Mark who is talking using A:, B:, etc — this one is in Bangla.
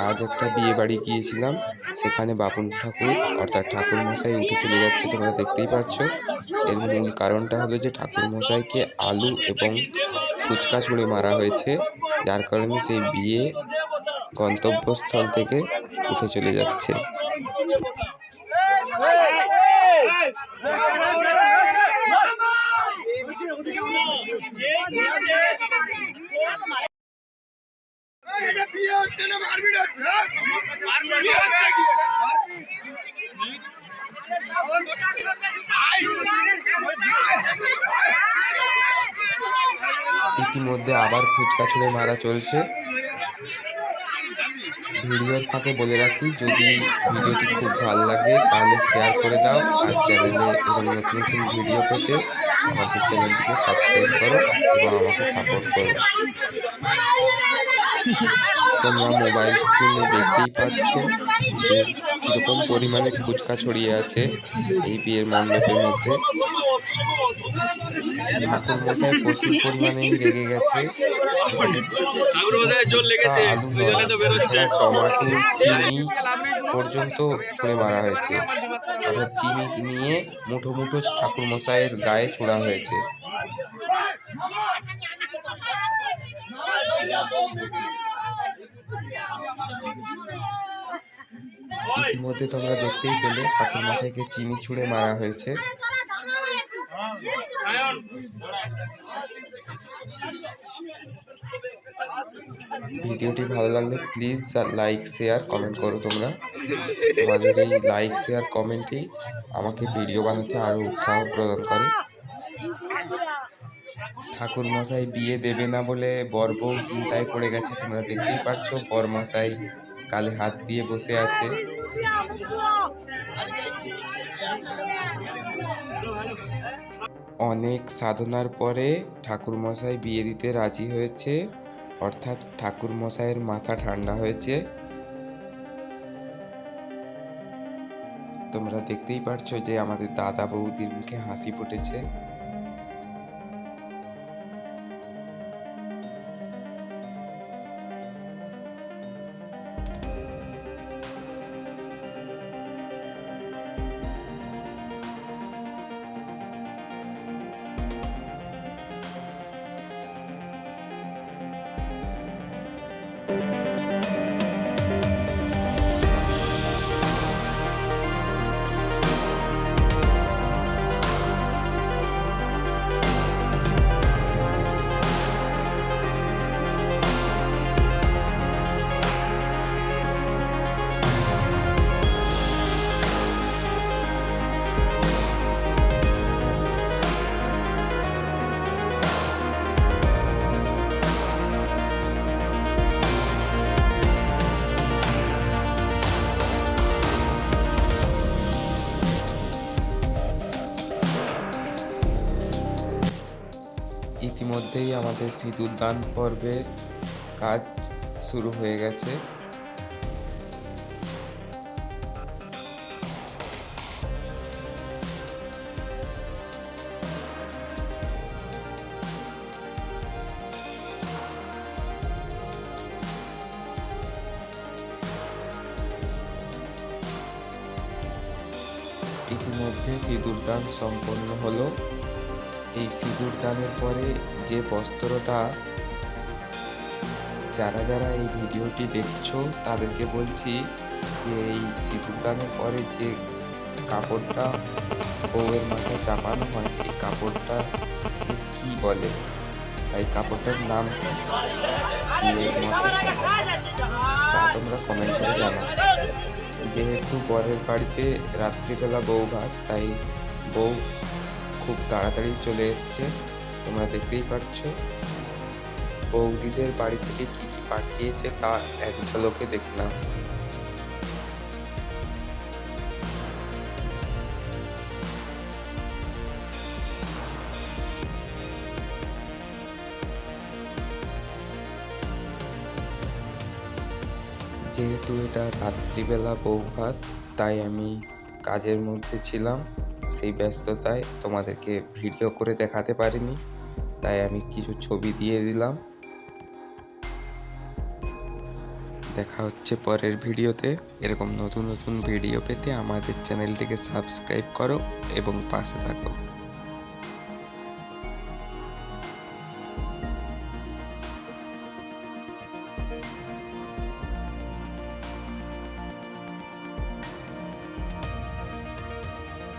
A: আজ একটা বিয়ে বাড়ি গিয়েছিলাম সেখানে বাপন ঠাকুর অর্থাৎ ঠাকুর মশাই উঠে চলে যাচ্ছে তোমরা দেখতেই পাচ্ছ এর মূল কারণটা হলো যে ঠাকুর মশাইকে আলু এবং ফুচকা ছুঁড়ে মারা হয়েছে যার কারণে সেই বিয়ে গন্তব্যস্থল থেকে উঠে চলে যাচ্ছে ইতিমধ্যে আবার ফুচকা ছুঁড়ে মারা চলছে। ভিডিওর ফাঁকে বলে রাখি, যদি ভিডিওটি খুব ভালো লাগে, তাহলে শেয়ার করে দাও আর চ্যানেলে এবং নতুন নতুন ভিডিও পেতে আমাদের চ্যানেলটিকে সাবস্ক্রাইব করো এবং আমাকে সাপোর্ট করো। তোমরা মোবাইল স্ক্রিনে দেখতেই পাচ্ছ যে কীরকম পরিমাণে ফুচকা ছড়িয়ে আছে এই বিয়ের মণ্ডপের মধ্যে ঠাকুর মশাই প্রচুর পরিমাণেই রেগে গেছে টমাটো চিনি পর্যন্ত ছুঁড়ে মারা হয়েছে অর্থাৎ চিনি নিয়ে মুঠো মুঠো ঠাকুর মশাইয়ের গায়ে ছোড়া হয়েছে ইতিমধ্যে তোমরা দেখতেই পেলে ঠাকুর মশাইকে চিনি ছুঁড়ে মারা হয়েছে। ভিডিওটি ভালো লাগলে প্লিজ লাইক শেয়ার কমেন্ট করো তোমরা। তোমাদের এই লাইক শেয়ার কমেন্টই আমাকে ভিডিও বানাতে আরও উৎসাহ প্রদান করে। ঠাকুর মশাই বিয়ে দেবে না বলে বর বউ চিন্তায় পড়ে গেছে, তোমরা দেখতেই পাচ্ছ বর মশাই কালে হাত দিয়ে বসে আছে। অনেক সাধনার পরে ঠাকুর মশাই বিয়ে দিতে রাজি হয়েছে। অর্থাৎ ঠাকুর মশাইয়ের মাথা ঠান্ডা হয়েছে। তোমরা দেখতেই পারছ যে আমাদের দাদা বৌদির মুখে হাসি ফুটেছে। ইতিমধ্যেই আমাদের সিঁদুর দান পর্বের কাজ শুরু হয়ে গেছে। ইতিমধ্যে সিঁদুর দান সম্পন্ন হলো। এই সিঁদুর দানের পরে যে বস্ত্রটা যারা যারা এই ভিডিওটি দেখছ, তাদেরকে বলছি যে এই সিঁদুর দানের পরে যে কাপড়টা বউয়ের মাথায় চাপানো হয়, এই কাপড়টা কি বলে? এই কাপড়টার নাম তা তোমরা কমেন্ট করে জানাও। যেহেতু বরের বাড়িতে রাত্রিবেলা বউ ভাত, তাই বউ খুব তাড়াতাড়ি চলে এসছে। তোমরা দেখতেই পারছ। বৌদিদের বাড়ি থেকে কি কি পাঠিয়েছে তা এক ঝলকে দেখলাম যেহেতু এটা রাত্রিবেলা বউ ভাত তাই আমি কাজের মধ্যে ছিলাম। সেই ব্যস্ততায় তোমাদেরকে ভিডিও করে দেখাতে পারিনি, তাই আমি কিছু ছবি দিয়ে দিলাম। দেখা হচ্ছে পরের ভিডিওতে এরকম নতুন নতুন ভিডিও পেতে আমাদের চ্যানেলটিকে সাবস্ক্রাইব করো এবং পাশে থাকো।